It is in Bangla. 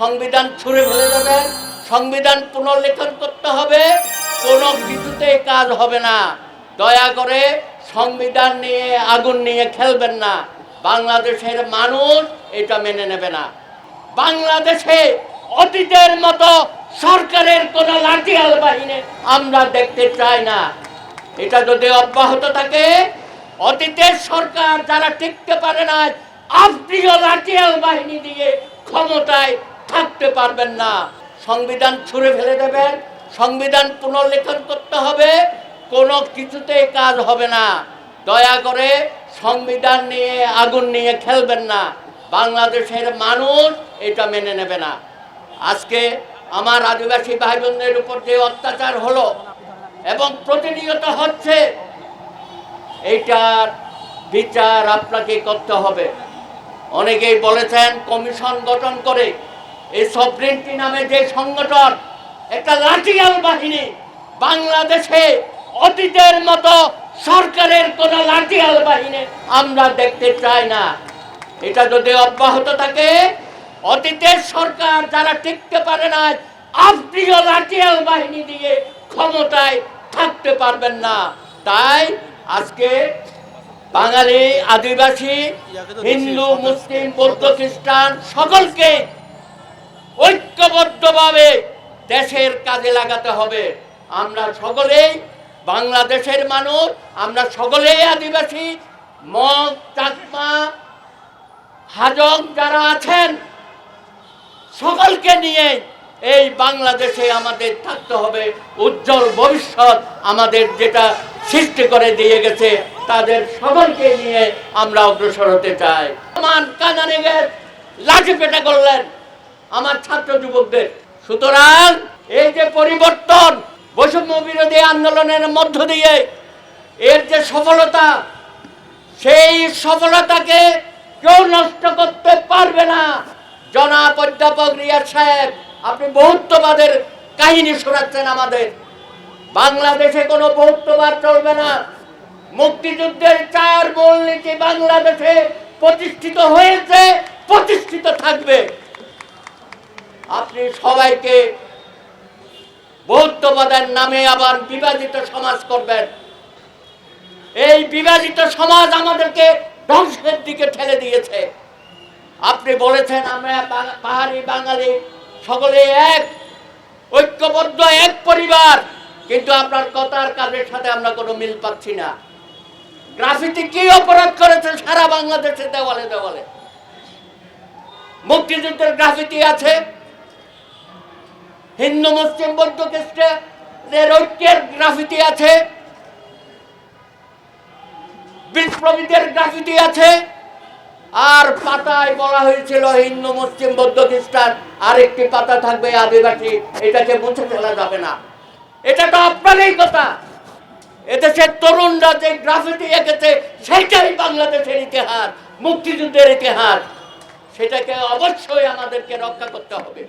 সংবিধান ছুঁড়ে ফেলে দেবেন সংবিধান পুনর্লেখন করতে হবে, কোনো কিছুতে কাজ হবে না। দয়া করে সংবিধান নিয়ে, আগুন নিয়ে খেলবেন না। বাংলাদেশের মানুষ এটা মেনে নেবে না। বাংলাদেশে অতীতের মতো সরকারের কোনো লাঠিয়াল বাহিনী আমরা দেখতে চাই না। এটা যদি অব্যাহত থাকে, অতীতের সরকার যারা টিকতে পারে না আপনিও লাঠিয়াল বাহিনী দিয়ে ক্ষমতায় থাকতে পারবেন না। সংবিধান ছুঁড়ে ফেলে দেবেন সংবিধান পুনর্লেখন করতে হবে, কোনো কিছুতে কাজ হবে না। দয়া করে সংবিধান নিয়ে, আগুন নিয়ে খেলবেন না। বাংলাদেশের মানুষ এটা মেনে নেবে না। আজকে আমার আদিবাসী ভাই বোনদের উপর যে অত্যাচার হলো এবং প্রতিনিয়ত হচ্ছে, এইটার বিচার আপনাকে করতে হবে। অনেকেই বলেছেন, কমিশন গঠন করে এই সভরেন্টি নামে যে সংগঠন একটা লাঠিয়াল বাহিনী বাংলাদেশে অতীতের মতো সরকারের কোনো লাঠিয়াল বাহিনী আমরা দেখতে চাই না। এটা যদি অব্যাহত থাকে, অতীতের সরকার যারা টিকতে পারে না আপনিও লাঠিয়াল বাহিনী দিয়ে ক্ষমতায় থাকতে পারবেন না। তাই আজকে বাঙালি আদিবাসী, হিন্দু, মুসলিম, বৌদ্ধ, খ্রিস্টান সকলকে ঐক্যবদ্ধভাবে দেশের কাজে লাগাতে হবে। আমরা সকলেই বাংলাদেশের মানুষ, আমরা সকলেই আদিবাসী। মগ, চাকমা, হাজং যারা আছেন, সকলকে নিয়ে এই বাংলাদেশে আমাদের থাকতে হবে। উজ্জ্বল ভবিষ্যৎ আমাদের যেটা সৃষ্টি করে দিয়ে গেছে, তাদের সকলকে নিয়ে আমরা অগ্রসর হতে চাই। আমার কানানে লাঠি পেটা করলেন। আমার ছাত্র যুবকদের। সুতরাং এই যে পরিবর্তন, বৈষম্য বিরোধী আন্দোলনের মধ্য দিয়ে, এর যে সফলতা, সেই সফলতাকে কেউ নষ্ট করতে পারবে না। জনাব অধ্যাপক রিয়াদ সাহেব, আপনি বহুত্ববাদের কাহিনী শোনাচ্ছেন আমাদের। বাংলাদেশে কোনো বহুত্ববাদ চলবে না। মুক্তিযুদ্ধের চার মূলনীতি বাংলাদেশে প্রতিষ্ঠিত হয়েছে, প্রতিষ্ঠিত থাকবে। আপনি সবাইকে বৌদ্ধবাদের নামে আবার বিভাজিত সমাজ করবেন। এই বিভাজিত সমাজ আমাদেরকে ধ্বংসের দিকে ঠেলে দিয়েছে। আপনি বলেছেন, আমরা পাহাড়ি বাঙালি, সকলে এক, ঐক্যবদ্ধ, এক পরিবার। কিন্তু আপনার কথার কাজের সাথে আমরা কোনো মিল পাচ্ছি না। গ্রাফিতি কি অপরাধ করেছে সারা বাংলাদেশে দেওয়ালে দেওয়ালে? মুক্তিযুদ্ধের গ্রাফিতি আছে হিন্দু, মুসলিম, বৌদ্ধ খ্রিস্টের ঐক্যের গ্রাফিতি আছে। বিপ্লবীদের গ্রাফিতি আছে। আর পাতায় বলা হয়েছিল হিন্দু, মুসলিম, বৌদ্ধ খ্রিস্টান, আরেকটি পাতা থাকবে আদিবাসী, এটাকে মুছে ফেলা যাবে না। এটা তো আপনারই কথা। এদেশের তরুণরা যে গ্রাফিতি এঁকেছে সেটাই বাংলাদেশের ইতিহাস, মুক্তিযুদ্ধের ইতিহাস। সেটাকে অবশ্যই আমাদেরকে রক্ষা করতে হবে।